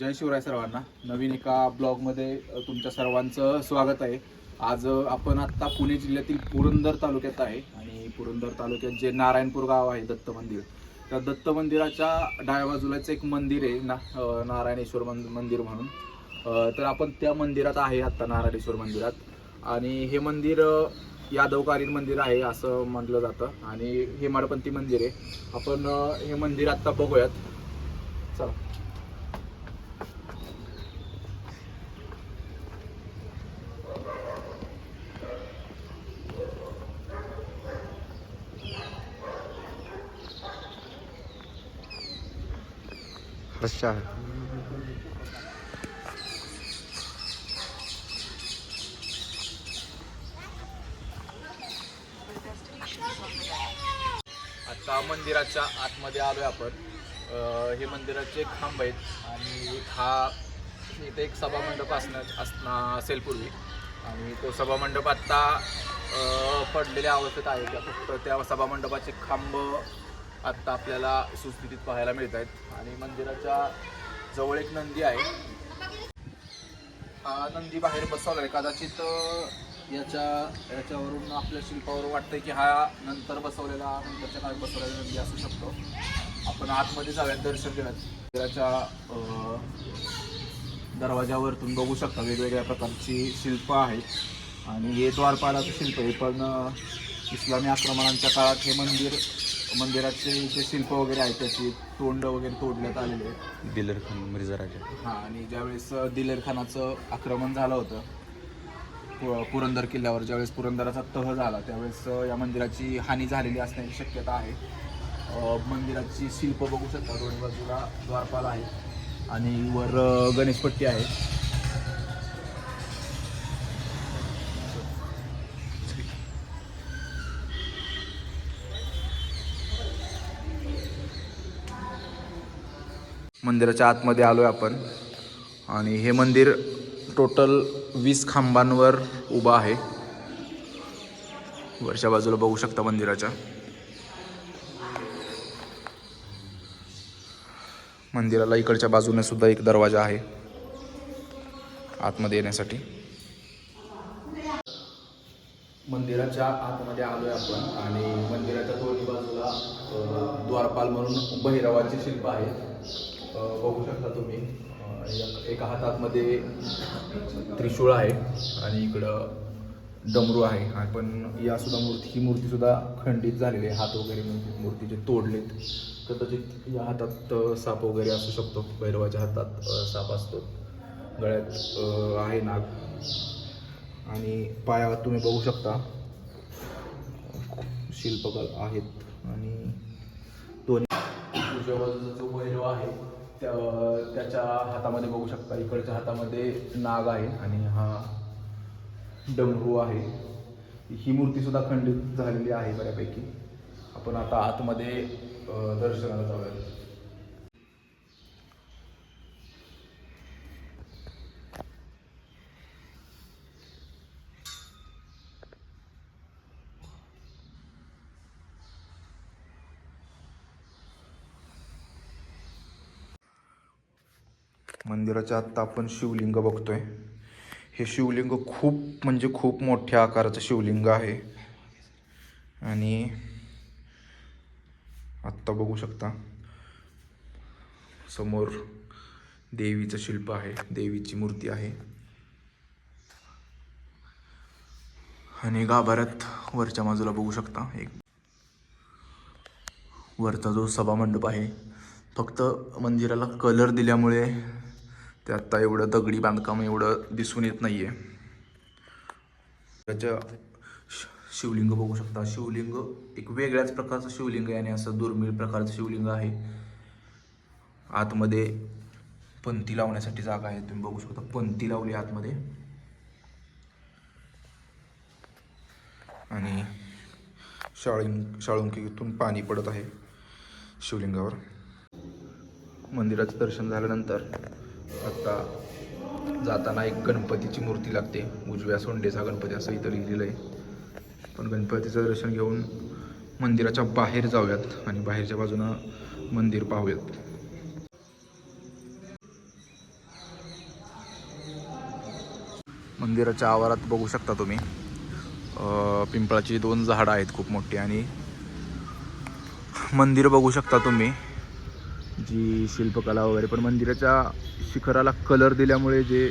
जय शिवराय सर्वांना. नवीन एका ब्लॉगमध्ये तुमच्या सर्वांचं स्वागत आहे. आज आपण आत्ता पुणे जिल्ह्यातील पुरंदर तालुक्यात आहे आणि पुरंदर तालुक्यात जे नारायणपूर गाव आहे दत्त मंदिर. त्या दत्त मंदिराच्या डाव्या बाजूलाच एक मंदिर आहे ना नारायणेश्वर मन- मंदिर म्हणून. तर आपण त्या मंदिरात आहे आत्ता नारायणेश्वर मंदिरात. आणि हे मंदिर यादवकालीन मंदिर आहे असं म्हटलं जातं. आणि हे माडपंथी मंदिर आहे. आपण हे मंदिर आत्ता बघूयात. चला. रश्या आता मंदिराच्या आतमध्ये आलोय आपण. अं, हे मंदिराचे खांब आहेत आणि हा इथे एक सभामंडप असणार असणार असेल पूर्वी. आणि तो सभामंडप आत्ता अं, पडलेल्या अवस्थेत आहे. त्या फक्त त्या सभामंडपाचे खांब आत्ता आपल्याला सुस्थितीत पाहायला मिळत आहेत आणि मंदिराच्या जवळ एक नंदी आहे. हा नंदी बाहेर बसवला आहे कदाचित याच्या याच्यावरून आपल्या शिल्पावर वाटतंय की हा नंतर बसवलेला नंतरच्या काळात बसवलेला नंदी असू शकतो. आपण आतमध्ये जाऊयात दर्शन घेण्यात मंदिराच्या दरवाजावरतून बघू शकता वेगवेगळ्या प्रकारची शिल्प आहेत. आणि हे द्वारपाडाचं शिल्प आहे पण इस्लामी आक्रमणांच्या काळात हे मंदिर मंदिराचे जे शिल्प वगैरे आहेत त्याची तोंड वगैरे तोडण्यात आलेले आहेत. दिलर खान मिर्झा राजा. हां आणि ज्यावेळेस अ, दिलेर खानाचं आक्रमण झालं होतं पु- पुरंदर किल्ल्यावर ज्यावेळेस पुरंदराचा तह झाला त्यावेळेस या मंदिराची हानी झालेली असण्याची शक्यता आहे. अ, मंदिराची शिल्प बघू शकता दोन्ही बाजूला द्वारपाल आहे आणि वर अ, गणेशपट्टी आहे. मंदिराच्या आतमध्ये आलो आहे आपण. आणि हे मंदिर टोटल वीस खांबांवर उभं आहे. वरच्या बाजूला बघू शकता मंदिराच्या. मंदिराला इकडच्या बाजूने सुद्धा एक दरवाजा आहे. आतमध्ये येण्यासाठी. मंदिराच्या आतमध्ये आलोय आपण आणि मंदिराच्या दोन्ही बाजूला द्वारपाल म्हणून भैरवाचे शिल्प आहे बघू शकता तुम्ही. एका हातामध्ये त्रिशूळ आहे आणि इकडं डमरू आहे. आणि पण या सुद्धा मूर्ती ही मूर्ती सुद्धा खंडित झालेली आहे. हात वगैरे म्हणजे मूर्तीचे तोडलेत कदाचित या हातात साप वगैरे असू शकतो. भैरवाच्या हातात साप असतो. गळ्यात आहे नाग. आणि पायावर तुम्ही बघू शकता. शिल्पकला आहेत आणि दोन्ही. बाजूचा जो भैरव आहे त्या त्याच्या हातामध्ये बघू शकता इकडच्या हातामध्ये नाग आहे आणि हा डमरू आहे. ही मूर्ती सुद्धा खंडित झालेली आहे बऱ्यापैकी. आपण आता आतमध्ये दर्शनाला जाऊया मंदिराच्या आत्ता आपण शिवलिंग बघतोय. हे शिवलिंग खूप म्हणजे खूप मोठ्या आकाराचं शिवलिंग आहे. आणि आत्ता बघू शकता. समोर देवीचं शिल्प आहे. देवीची मूर्ती आहे. आणि गाभाऱ्यात वरच्या बाजूला बघू शकता. एक वरचा जो सभामंडप आहे फक्त मंदिराला कलर दिल्यामुळे ते आत्ता एवढं दगडी बांधकाम एवढं दिसून येत नाही आहे त्याच्या शिवलिंग बघू शकता. शिवलिंग एक वेगळ्याच प्रकारचं शिवलिंग आहे आणि असं दुर्मिळ प्रकारचं शिवलिंग आहे. आतमध्ये पंथी लावण्यासाठी जागा आहे. तुम्ही बघू शकता पंथी लावली आतमध्ये. आणि शाळिंग शाळुंकीतून पाणी पडत आहे शिवलिंगावर. मंदिराचं दर्शन झाल्यानंतर आत्ता जाताना एक गणपतीची मूर्ती लागते. उजव्या सोंडेचा गणपती असं इथं लिहिलेलं आहे. पण गणपतीचं दर्शन घेऊन मंदिराच्या बाहेर जाऊयात आणि बाहेरच्या बाजूनं मंदिर पाहूयात. मंदिराच्या आवारात बघू शकता तुम्ही. पिंपळाची दोन झाडं आहेत खूप मोठी आणि मंदिर बघू शकता तुम्ही. जी शिल्पकला वगैरे पण मंदिराच्या शिखराला कलर दिल्यामुळे जे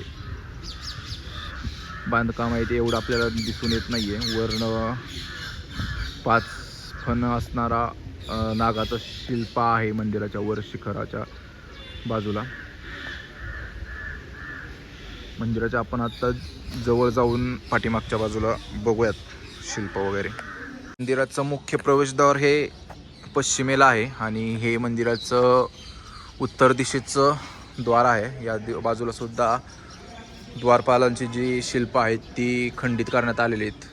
बांधकाम आहे ते एवढं आपल्याला दिसून येत नाही आहे वर्ण पाच फण असणारा नागाचं शिल्प आहे मंदिराच्या वर शिखराच्या बाजूला. मंदिराच्या आपण आत्ता जवळ जाऊन पाठीमागच्या बाजूला बघूयात शिल्प वगैरे. मंदिराचं मुख्य प्रवेशद्वार हे पश्चिमेला आहे आणि हे मंदिराचं उत्तर दिशेचं द्वार आहे. या दि- बाजूला सुद्धा द्वारपालांची जी शिल्प आहेत ती खंडित करण्यात आलेली आहेत.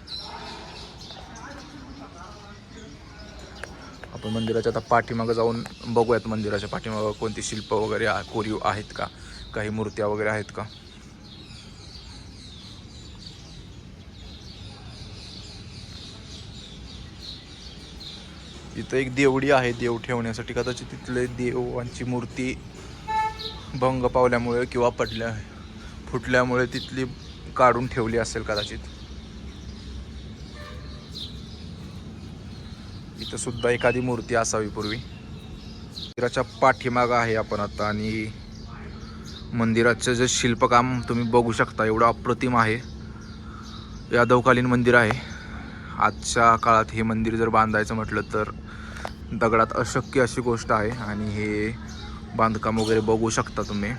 आपण मंदिराच्या आता पाठीमागं जाऊन बघूयात मंदिराच्या पाठीमागं कोणती शिल्प वगैरे आ- कोरीव आहेत का? काही मूर्त्या वगैरे आहेत का? इथं एक देवडी आहे देव ठेवण्यासाठी कदाचित तिथले देवांची मूर्ती भंग पावल्यामुळे किंवा पडल्या फुटल्यामुळे तिथली काढून ठेवली असेल कदाचित. इथं सुद्धा एखादी मूर्ती असावी पूर्वी. मंदिराच्या पाठीमागं आहे आपण आता आणि मंदिराचं जे शिल्पकाम तुम्ही बघू शकता एवढं अप्रतिम आहे. यादवकालीन मंदिर आहे. आजच्या काळात हे मंदिर जर बांधायचं म्हटलं तर दगडात अशक्य अशी गोष्ट आहे आणि हे बांधकाम वगैरे बघू शकता तुम्ही.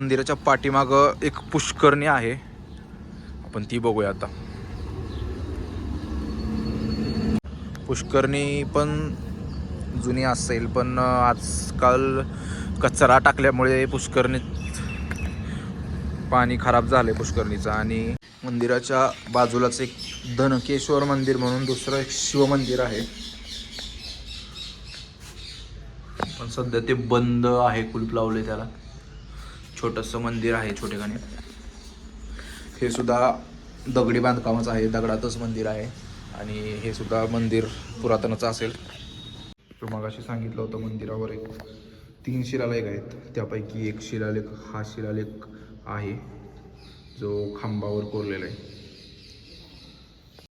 मंदिराच्या पाठीमागं एक पुष्करणी आहे. आपण ती बघूया आता. पुष्करणी पण जुनी असेल पण आजकाल कचरा टाकल्यामुळे पुष्करणीत पाणी खराब झालं आहे पुष्करणीचं आणि मंदिराच्या बाजूलाच एक धनकेश्वर मंदिर म्हणून दुसरं एक शिवमंदिर आहे. पण सध्या ते बंद आहे कुलूप लावले त्याला. छोटंसं मंदिर आहे छोटेखाने हे सुद्धा दगडी बांधकामाचं आहे दगडातच मंदिर आहे. आणि हे सुद्धा मंदिर पुरातनच असेल. जो मगाशी सांगितलं होतं मंदिरावर एक तीन शिलालेख आहेत. त्यापैकी एक शिलालेख हा शिलालेख आहे जो खांबावर कोरलेला आहे.